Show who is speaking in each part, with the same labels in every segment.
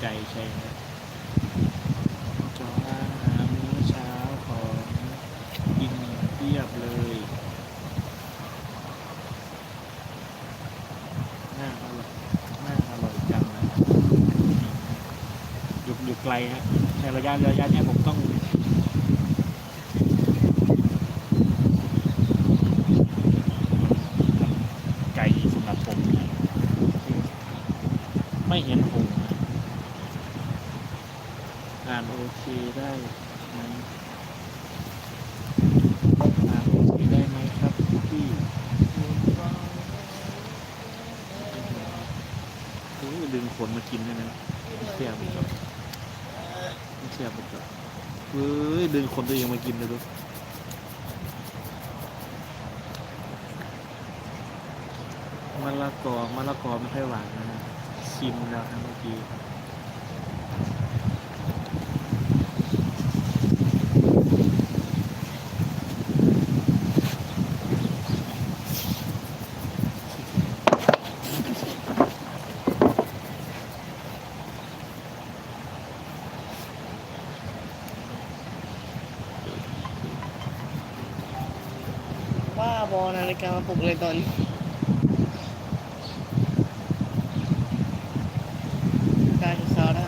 Speaker 1: ไก่ชัยนะจงอาหารมื้อเช้าของกินเพียบเลยน่าอร่อยน่าอร่อยจังนะอยู่อยู่ไกลฮะในระยะระยะนี้ผมต้องไก่สุนับผม ไม่เห็นผม อ่านโอเคได้ไหมอ่านโอเคได้ไหมครับพี่โอ้ยดึงขนมากินได้ไหมเสียบไปก่อนเสียบไปก่อนเฮ้ยดึงขนตัวเองมากินเลยดูมะละกอมะละกอไม่ค่อยหวานนะฮะชิมแล้วนะเมื่อกี้
Speaker 2: ว่าบอนาฬิกามาปลุกเลยตอนนี้การศึกษาได้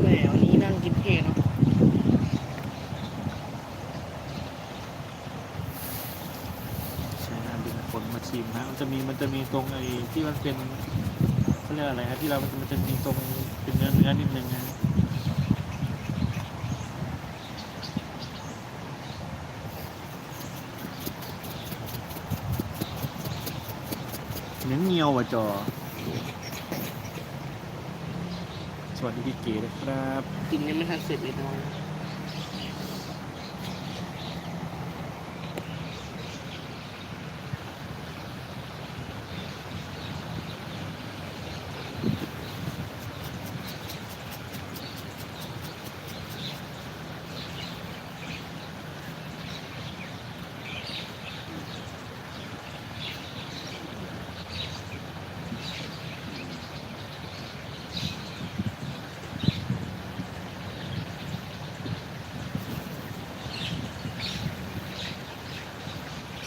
Speaker 2: แหมวันนี้นั่งกินเพลเนาะ
Speaker 1: ใช้น้ำดึงขนมาชิมฮะมันจะมีมันจะมีตรงไอ้ที่มันเป็นเขาเรียกอะไรฮะที่เรามันจะมีตรงเป็นเนื้อเนื้อนิดนึงนะ เนื้อเงียวว่ะจอ สวัสดีพี่เก๋นะครับ
Speaker 2: กินยังไม่ทันเสร็จเลยตอน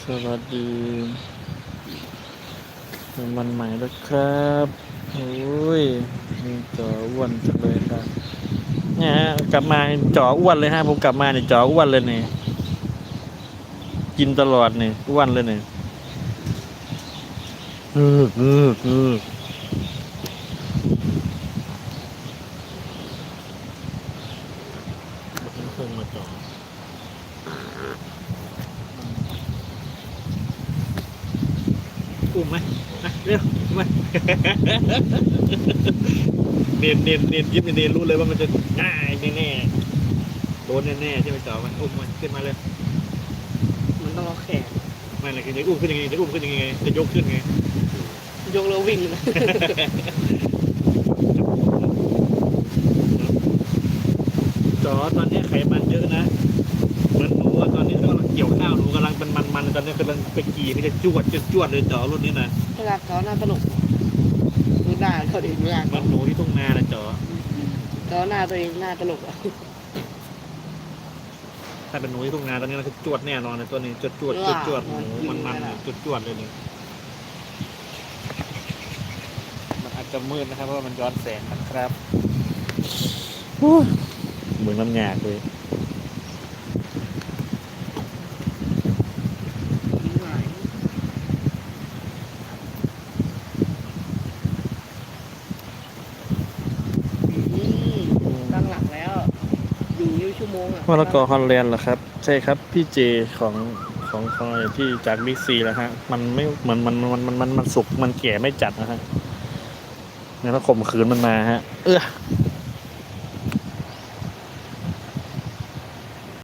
Speaker 1: สวัสดีมันใหม่แล้วครับโอ้ยจ่ออ้วนจังเลยครับเนี่ยฮะกลับมาจ่ออ้วนเลยฮะผมกลับมาเนี่ยจ่ออ้วนเลยเนี่ยกินตลอดเนี่ยอ้วนเลยเนี่ยเออเออเออเพิ่งมาจ่อ อุ้มไหมนะเร็วอุ้มไหมเนียนเนียนเนียนยิ้มเนียนรู้เลยว่ามันจะง่ายแน่ๆโดนแน่ๆใช่ไหมจ๋อมันอุ้มมันขึ้นมาเลย
Speaker 2: มันต้องเอาแขน
Speaker 1: ไม่อะไรคือจะอุ้มขึ้นยังไงจะอุ้มขึ้นยังไงจะยกขึ้นไง
Speaker 2: ยกแล้ววิ่งนะ
Speaker 1: จ๋อตอนนี้ไขมัน ตอนนี้กำลังไปกี่นี่จะจวดจะจวดเลยจ๋อรุ่นนี้นะ
Speaker 2: เวลาเขาหน้าตลกดูหน้าเขาดิดูหน้า
Speaker 1: มั
Speaker 2: เขา
Speaker 1: นหนูที่ทุ่งนานะจ๋อ
Speaker 2: เขาหน้าตัวเองหน้าตลกอะ
Speaker 1: ถ้าเป็นหนูที่ทุ่งนาตอนนี้เราคือจวดแน่นอนเลยตัวนี้จวดจวดจวดจวดหนูมันมันจวดจวดเลยนี่มันอาจจะมืดนะครับเพราะว่ามันย้อนแสงนะครับเหมือนน้ำหยากเลย
Speaker 2: อืมตั้งหลักแล้ว อยู่ยี่ ชั่วโมงอะ
Speaker 1: มะละกอฮอลแลนด์เหรอครับ ใช่ครับ พี่เจของของของไอ้ที่จากบิ๊กซีแล้วฮะ มันไม่เหมือนมันมันมันมันมันสุกมันแก่ไม่จัดนะฮะงั้นถ้าข่มขืนมันมาฮะ เออ